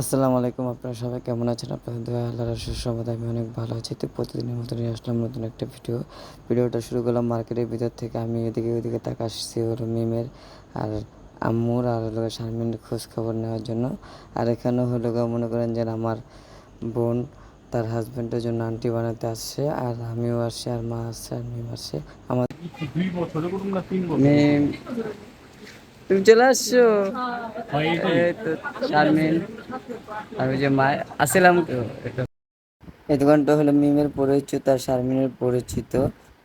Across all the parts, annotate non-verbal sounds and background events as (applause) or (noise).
আসসালামু আলাইকুম আপনারা সবাই কেমন আছেন? আপনাদের দয়া আল্লাহর আশীর্বাদ সমাধি আমি অনেক ভালো আছি। তো প্রতিদিনের মতো নিয়ে আসলাম নতুন একটা ভিডিও। ভিডিওটা শুরু করলাম মার্কেটের ভিতর থেকে। আমি এদিকে ওদিকে তাকা আসছি হলো মিমের আর আম্মুর আর হলো শারমিনের খোঁজ খবর নেওয়ার জন্য। আর এখানে হলো মনে করেন যে আমার বোন তার হাজব্যান্ডের জন্য আন্টি বানাতে আসছে আর আমিও আসছি আর মা আসছে আর মিম আসছে। আমার দুই বছরে না তিন বছর? তুমি চলে আসছো? হয় তো শারমিন আর ওই যে মা আসসালাম এই দোকানটা হলো মিমের পরিচিত আর শারমিনের পরিচিত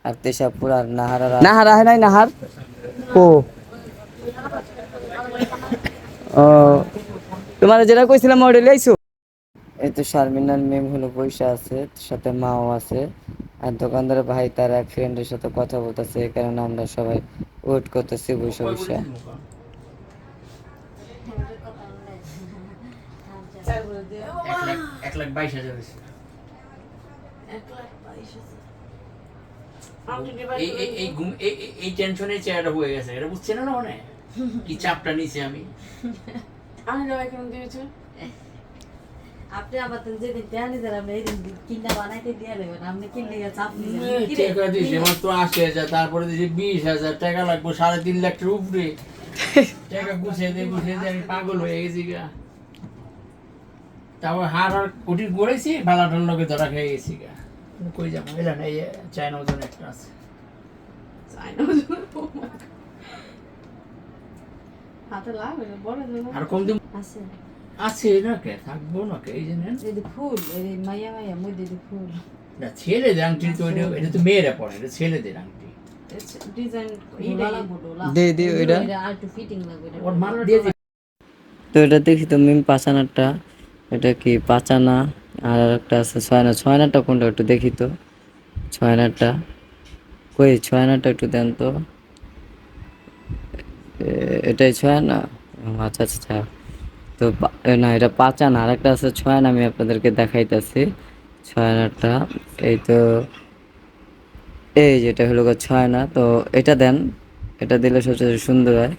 আর তেশাপুর আর নাহার আর নাহার আহে নাই নাহার? ও। ও তোমার যেটা কইছিলাম ওটা লাইছো এই তো শারমিন আর মিম হলো পয়সা আছে সাথে মাও আছে আর দোকানদার ভাই তার এক ফ্রেন্ডের সাথে কথা বলতেছে এই কারণে আমরা সবাই ওয়েট করতেছি বসে বসে এক লাখ বাইশ হাজার হয়েছে। এই এই এই ঘুম এই এই- এই টেনশনের চেহারাটা হয়ে গেছে। এটা বুঝছে না মানে কি চাপটা নিছে আমি? আমি যাব এখন দিয়েছে আপনি আবার তো যেদিন দেয়ানি দিলাম এই দিন কিনা বানাইতে দিয়ে দেবেন আপনি কিনলে গেছে আপনি টাকা দিয়েছে আশি হাজার তারপরে দিয়েছে বিশ হাজার টাকা লাগবে সাড়ে তিন লাখ টাকার উপরে। (laughs) টাকা গুছিয়ে দিয়ে গুছিয়ে দিয়ে আমি পাগল হয়ে গেছি গা। তারপর হার হার কোটি গড়েছি বালাটার লোকে ধরা খেয়ে গেছি গা। কই যাব এলা না এই চায়না ওজন একটা আছে। চাই না হাতে লাগবে বড় আর কম দিন আছে। আছে না কে থাকব না কে এই জন্য এই ফুল এই মাইয়া মাইয়া মধ্যে যে ফুল। না ছেলেদের আংটি তো এটা এটা তো মেয়েরা পরে এটা ছেলেদের আংটি। আর তো এটা দেখি তো মিম পাচানারটা এটা কি পাচানা? আর একটা আছে ছয়না। ছয়নাটা কোনটা একটু দেখি তো। ছয়নাটা। কই ছয়নাটা একটু দেন তো। এটাই ছয়না? আচ্ছা আচ্ছা আচ্ছা। তো না, এটা পাচানা। আর একটা আছে ছয়না, আমি আপনাদেরকে দেখাইতেছি। ছয়নাটা, এই তো, এই যেটা হলো ছয়না। তো এটা দেন। এটা দিলে সবচেয়ে সুন্দর হয়।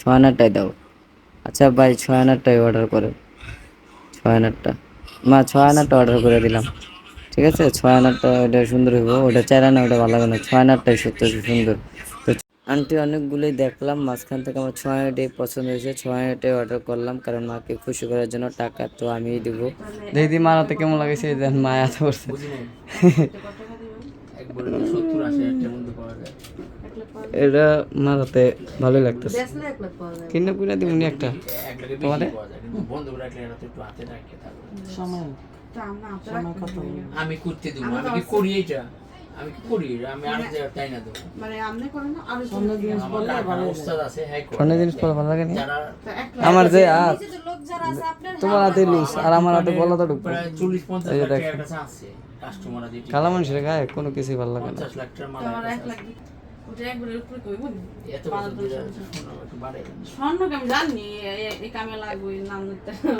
ছয়নাটাই দাও। আচ্ছা ভাই ছয় আনারটাই অর্ডার করে ছয় আনারটা। মা ছয় আনারটা অর্ডার করে দিলাম। ঠিক আছে? ছয় আনারটা ওটা সুন্দর হইব। ওটা চার আনা ওটা ভালো লাগে না। ছয় আনারটাই সত্য সুন্দর। তো আন্টি, অনেকগুলোই দেখলাম। মাঝখান থেকে আমার ছয় আনাটাই পছন্দ হয়েছে। ছয় আনাটাই অর্ডার করলাম। কারণ মাকে খুশি করার জন্য টাকা তো আমিই দিব। দিদি মারাতে কেমন লাগেছে দেন মায়া তো করছে এটা মারাতে ভালোই লাগতেছে। কিনে কুইনা দিবনি একটা? তোমাদের? পাওয়া যায় কিন্তু বন্ধ করে রাখলে এরা তো একটু হাতে রাখে তারপরে সময়। তা আমরা হাতে রাখতে পারি না। আমি করতে দেবো আমি কি করি এটা? আমি কি করি আমি আর তাই না দেবো মানে আপনি করেন না আরও জিনিস আমার কারখানা ওস্তাদ আছে হ্যাঁ করে। জিনিস পরে ভালো লাগে নি? আমার যে আর নিচে যে লোক যারা আছে আপনার তোমার হাতে লুজ আর আমার হাতে বলা তো ঢুকবো। কাছে আছে কাস্টমার আছে কালা মানুষের গায়ে কোনো কিছুই ভালো লাগে না। লাখ মাল ওটা একবারের উপরে কইব জানি এই কামে লাগবে নাম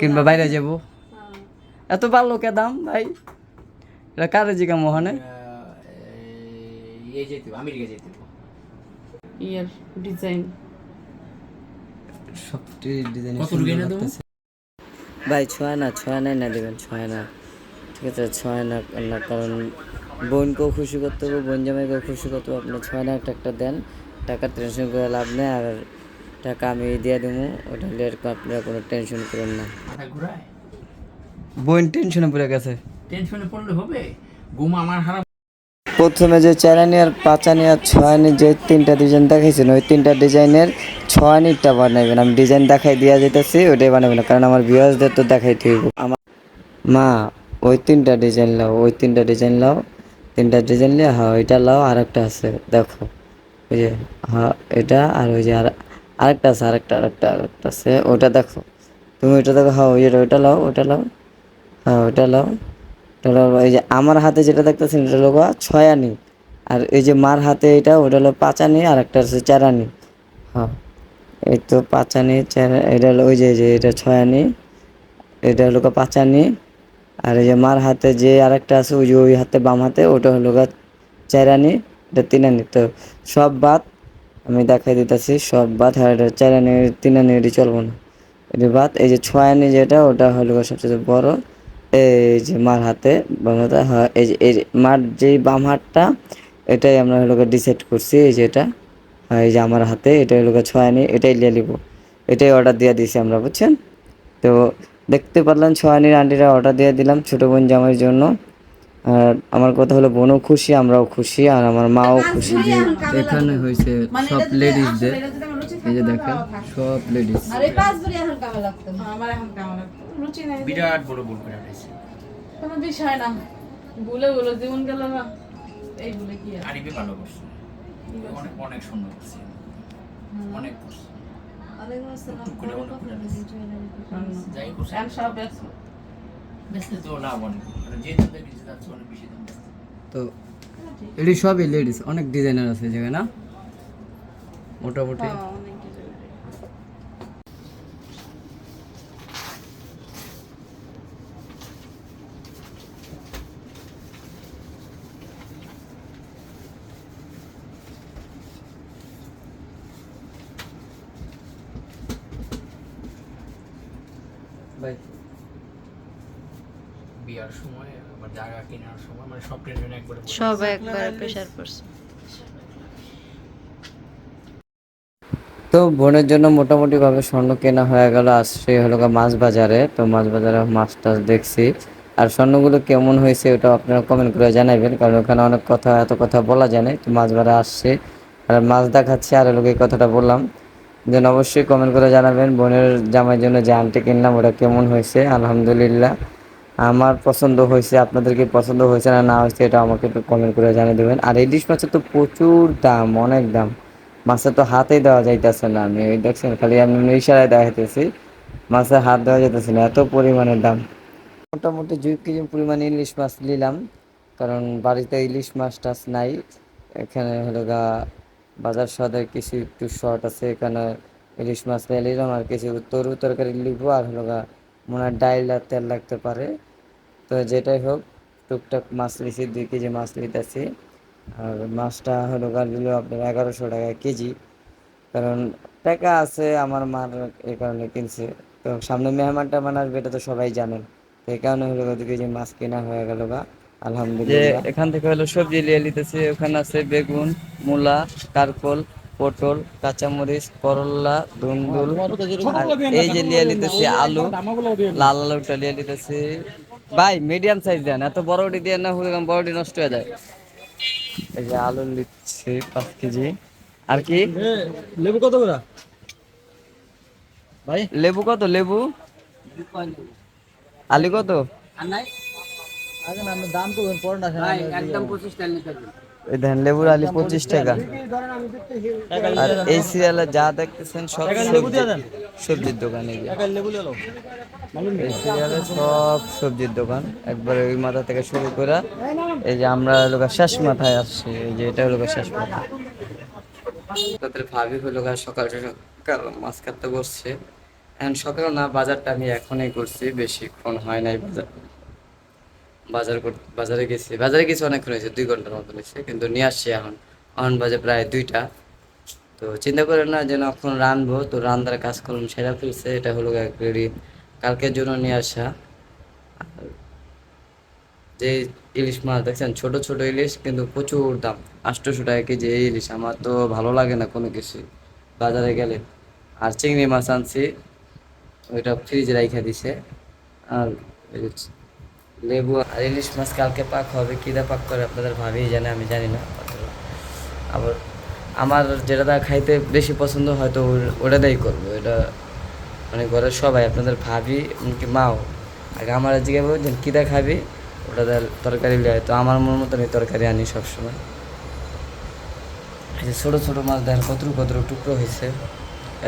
কিংবা বাইরে যাব। হ্যাঁ। এত পারল কে দাম ভাই? এটা কারে জিগা মোহনে ইয়ে যেতে আমেরিকা যেতে হবে। ডিজাইন সবটি ডিজাইন কত রুগী দেবো? ভাই ছয় না ছয় নাই না দেবেন ছয় না ঠিক আছে ছয় না কারণ বোনকেও খুশি করতে হবে বোন জামাইকেও খুশি করতে হবে। আপনি ছয় না একটা একটা দেন টাকা টেনশন করে লাভ নেই আর টাকা আমি দিয়ে দেবো ওটা লেট আপনারা কোনো টেনশন করেন না। বোন টেনশনে পড়ে গেছে। টেনশনে পড়লে হবে? ঘুম আমার হারাম প্রথমে যে চারানি আর পাঁচানি আর ছয়ানি যে তিনটা ডিজাইন দেখাইছেন ওই তিনটা ডিজাইনের ছয়ানিটা বানাইবেন। আমি ডিজাইন দেখাই দিয়া যেতেছি ওটাই বানাবেন না কারণ আমার ভিউয়ার্সদের তো দেখাইতে হইব। আমার মা ওই তিনটা ডিজাইন লাও ওই তিনটা ডিজাইন লাও তিনটা ডিজাইন লিয়ে হ্যাঁ ওইটা লাও আর একটা আছে, দেখো। ওই যে হ্যাঁ এটা আর ওই যে আর, আরেকটা আছে, আরেকটা আরেকটা আরেকটা আছে ওটা দেখো। তুমি ওইটা দেখো হ্যাঁ ওই ওইটা লাও ওইটা লাও হ্যাঁ ওইটা লাও তাহলে এই যে, আমার হাতে যেটা দেখতেছেন, এটা গা ছয় আনি। আর এই যে, মার হাতে এটা ওটা হলো পাঁচ আনি আর একটা আছে চার আনি। হ্যাঁ এই তো পাঁচ আনি, চার, এটা হলো ওই যে এটা ছয় আনি, এটা হলো পাঁচ আনি। আর এই যে মার হাতে যে আরেকটা আছে ওই ওই হাতে বাম হাতে ওটা হলো গা চার আনি এটা তিনানি। তো সব বাদ আমি দেখাই দিতেছি সব বাদ আর এটা চার তিনানি তিন এটি চলবো না। এই বাদ এই যে ছয়ানি যেটা ওটা হলো গিয়ে সবচেয়ে বড়। এই যে মার হাতে বাম হাতে হ্যাঁ এই যে এই মার যেই বাম হাতটা এটাই আমরা হলো ডিসাইড করছি এই যে এটা। হ্যাঁ, এই যে আমার হাতে এটা হলো গিয়ে ছয়ানি এটাই লিয়ে নিব। এটাই অর্ডার দিয়ে দিয়েছি আমরা বুঝছেন? তো দেখতে পারলেন ছয়ানির আন্টিরা অর্ডার দিয়ে দিলাম ছোটো বোন জামাইয়ের জন্য। আর আমার কথা হলো বোনও খুশি আমরাও খুশি আর আমার মাও খুশি এখানে হয়েছে সব লেডিসদের এই যে দেখেন সব লেডিস আর পাঁচ ভরি এখন কামে লাগতো। না। আমার এখন কেমন লাগতো। রুচি নেই। বিরাট বড় ভুল করে ফেলেছি। কোনো বিষয় না। ভুলে ভুলে জীবন গেল না। এই ভুলে কি আর? ভালো করছে। অনেক অনেক সুন্দর করছে। অনেক করছে। তো মানে যে দাম দিয়ে কিছু যাচ্ছে অনেক বেশি দাম যাচ্ছে। তো এটি সবই লেডিস অনেক ডিজাইনার আছে যেখানে না? মোটামুটি হ্যাঁ, অনেক কিছু। ভাই বিয়ার সময় আবার জায়গা কেনার সময় মানে সব টেনশন একবারে সব একবারে প্রেসার পড়ছে। তো বোনের জন্য মোটামুটি ভাবে স্বর্ণ কেনা হয়ে গেল। আসছে হলো মাছ বাজারে তো মাছ বাজারে মাছ টাছ দেখছি। আর স্বর্ণগুলো কেমন হয়েছে ওটা আপনারা কমেন্ট করে জানাবেন কারণ ওখানে অনেক কথা এত কথা বলা যায় না তো মাছ বাজারে আসছে। আর মাছ দেখাচ্ছে আর লোক এই কথাটা বললাম। যেন অবশ্যই কমেন্ট করে জানাবেন বোনের জামাইয়ের জন্য যে আনটি কিনলাম ওটা কেমন হয়েছে? আলহামদুলিল্লাহ। আমার পছন্দ হয়েছে, আপনাদেরকে পছন্দ হয়েছে না না হয়েছে, এটা আমাকে একটু কমেন্ট করে জানিয়ে দেবেন। আর ইলিশ মাছের তো প্রচুর দাম, অনেক দাম। মাছের তো হাতেই দেওয়া যাইতেছে না, আমি ওই দেখছেন, খালি আমি ইশারায় দেখাইতেছি, মাছের হাত দেওয়া যাইতেছে না, এত পরিমাণের দাম। মোটামুটি দুই কেজি পরিমাণে ইলিশ মাছ নিলাম, কারণ বাড়িতে ইলিশ মাছ টাছ নাই। এখানে হলো গা, বাজার সদায় কিছু একটু শর্ট আছে, এখানে ইলিশ মাছ নিয়ে নিলাম, আর কিছু তরু তরকারি লিখব আর হলো গা, মনে হয় ডাইল আর তেল লাগতে পারে। তো যেটাই হোক টুকটাক মাছ লিছি দুই কেজি মাছ লিতেছি আর মাছটা হলো গা নিল আপনার এগারোশো টাকা কেজি কারণ টাকা আছে আমার মার এই কারণে কিনছে তো সামনে মেহমানটা মানে আসবে এটা তো সবাই জানেন তো এই কারণে হলো দুই কেজি মাছ কেনা হয়ে গেল বা আলহামদুলিল্লাহ এখান থেকে হলো সবজি নিয়ে নিতেছি ওখানে আছে বেগুন মূলা কারকল পটল কাঁচামরিচ করলা দুন্দুল এই যে লিয়ে নিতেছি আলু লাল আলুটা লিয়ে নিতেছি ভাই মিডিয়াম সাইজ দেন। এত বড়টি দিয়ে না হলে বড়টি নষ্ট হয়ে যায়। এই যে আলু নিচ্ছে পাঁচ কেজি। আর কি? লেবু কত করে? ভাই? লেবু কত? লেবু? আলু কত? আর নাই? আগে না দাম করবেন পরে না একদম পঁচিশ এই দেখেন লেবুর আলু পঁচিশ টাকা। আর এই সিরিয়ালে যা দেখতেছেন সব সবজি সবজির দোকান এই সিরিয়ালে সব সবজির দোকান। একবারে ওই মাথা থেকে শুরু করে এই যে আমরা লোক শেষ মাথায় আসছি। এই যে এটা হলো শেষ মাথা। তাদের ভাবি হলো সকাল সকাল মাছ কাটতে বসছে। এখন সকাল না বাজারটা আমি এখনই করছি। বেশিক্ষণ হয় নাই বাজার। বাজার বাজারে গেছি। বাজারে গেছি অনেকক্ষণ হয়েছে, দুই ঘণ্টার মতো হয়েছে। কিন্তু নিয়ে আসছি এখন। এখন বাজে প্রায় দুইটা। তো চিন্তা করেন না যেন এখন রানবো তো রান্নার কাজ করলাম সেরা ফেলছে। এটা হলো রেডি। কালকের জন্য নিয়ে আসা। যে ইলিশ মাছ, দেখছেন? ছোট ছোট ইলিশ, কিন্তু প্রচুর দাম। আটশোশো টাকা কেজি এই ইলিশ। আমার তো ভালো লাগে না কোনো কিছু বাজারে গেলে। আর চিংড়ি মাছ আনছি। ওইটা ফ্রিজে রাইখা দিছে। আর লেবু আর ইলিশ মাছ কালকে পাক হবে, কিদা পাক করে আপনাদের ভাবেই জানে, আমি জানি না। আবার আমার যেটা খাইতে বেশি পছন্দ হয়তো ওটাতেই করব। এটা মানে ঘরের সবাই, আপনাদের ভাবি, এমনকি মাও। আগে আমার জিজ্ঞাসা বলছেন কীটা খাবি? ওটা তরকারি লিয়ে তো আমার মন মতন এই তরকারি আনি সবসময়। এই যে ছোটো ছোটো মাছ দেখেন, কতটুকু কতটুকু টুকরো হয়েছে।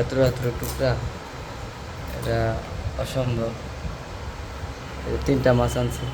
এত এত টুকরা। এটা অসম্ভব। তিনটা মাছ আনছি।